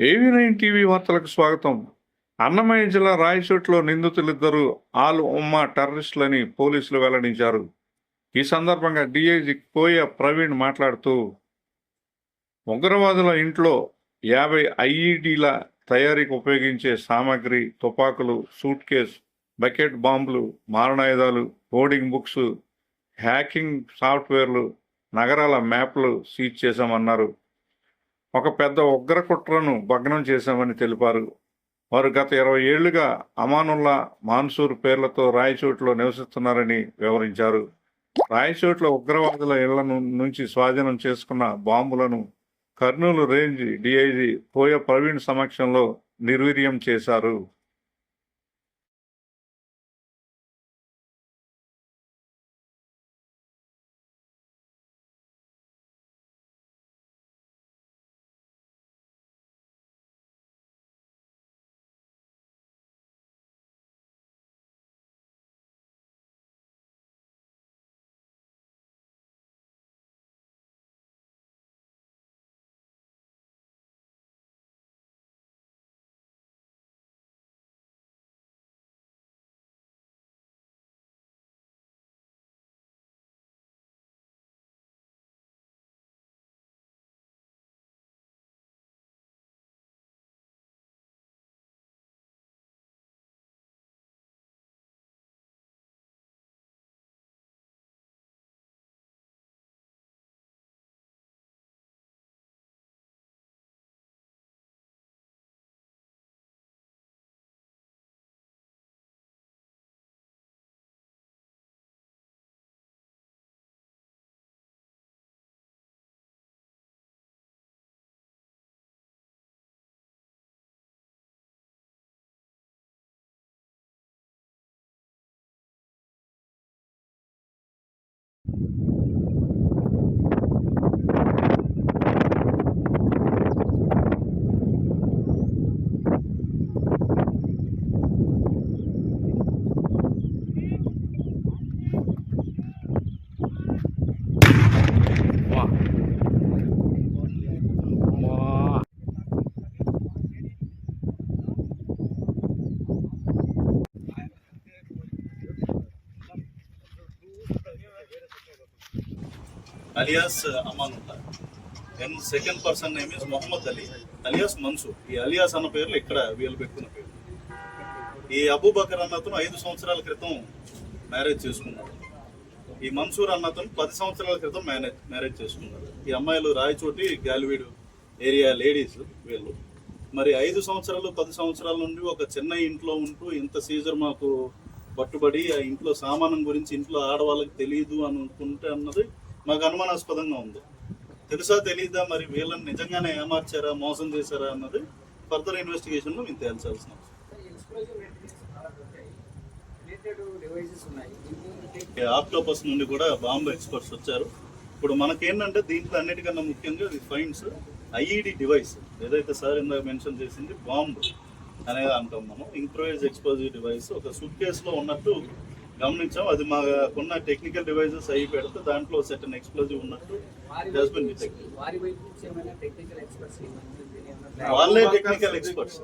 ఏవీ nine TV వార్తలకు స్వాగతం? అన్నమయ్య జిల్లా రాయచోట్లో నిందితులిద్దరూ ఆలు ఉమ్మా టెర్రరిస్టులని పోలీసులు వెల్లడించారు. ఈ సందర్భంగా డిఐజీ కోయ ప్రవీణ్ మాట్లాడుతూ ఉగ్రవాదుల ఇంట్లో యాభై ఐఈడీల తయారీకి ఉపయోగించే సామాగ్రి తుపాకులు సూట్ కేస్ బకెట్ బాంబులు మారణాయుధాలు కోడింగ్ బుక్స్ హ్యాకింగ్ సాఫ్ట్వేర్లు నగరాల మ్యాప్లు సీజ్ చేశామన్నారు. ఒక పెద్ద ఉగ్ర కుట్రను భగ్నం చేశామని తెలిపారు. వారు గత ఇరవై ఏళ్ళుగా అమానుల్లా మాన్సూర్ పేర్లతో రాయచోట్లో నివసిస్తున్నారని వివరించారు. రాయచోట్ల ఉగ్రవాదుల ఇళ్ళ నుంచి స్వాధీనం చేసుకున్న బాంబులను కర్నూలు రేంజ్ డిఐజీ పోయ ప్రవీణ్ సమక్షంలో నిర్వీర్యం చేశారు. Alias Amanullah and second person name is Mohammed Ali alias Mansoor ఈ అలియాస్ అన్న పేర్లు ఇక్కడ వీళ్ళు పెట్టుకున్న పేరు ఈ అబూబకర్ అన్నతను ఐదు సంవత్సరాల క్రితం మ్యారేజ్ చేసుకున్నాడు. ఈ మన్సూర్ అన్నతను పది సంవత్సరాల క్రితం మ్యారేజ్ మ్యారేజ్ చేసుకున్నాడు. ఈ అమ్మాయిలు రాయచోటి గాలివీడు ఏరియా లేడీస్ వీళ్ళు. మరి ఐదు సంవత్సరాలు పది సంవత్సరాల నుండి ఒక చిన్న ఇంట్లో ఉంటూ ఇంత సీజర్ మాకు పట్టుబడి ఆ ఇంట్లో సామానం గురించి ఇంట్లో ఆడవాళ్ళకి తెలియదు అనుకుంటే అన్నది మాకు అనుమానాస్పదంగా ఉంది. తెలుసా తెలీదా మరి వీళ్ళని నిజంగానే ఏమార్చారా మోసం చేశారా అన్నది ఫర్దర్ ఇన్వెస్టిగేషన్లో మీకు తేల్చాల్సిన ఆక్టోపస్ నుండి కూడా బాంబు ఎక్స్పర్ట్స్ వచ్చారు. ఇప్పుడు మనకేంటంటే దీంట్లో అన్నిటికన్నా ముఖ్యంగా ఇది ఫైన్స్ ఐఈడి డివైస్. ఏదైతే సార్ ఇందాక మెన్షన్ చేసింది బాంబు అనేది అంటాం మనం. Improvise explosive device. ఒక సూట్ కేసులో ఉన్నట్టు గమనించాం అది మాకున్న టెక్నికల్ డివైసెస్ అయి పెడితే దాంట్లో సెటన్ ఎక్స్ప్లోజివ్ ఉన్నట్టు వాళ్ళే టెక్నికల్ ఎక్స్పర్ట్స్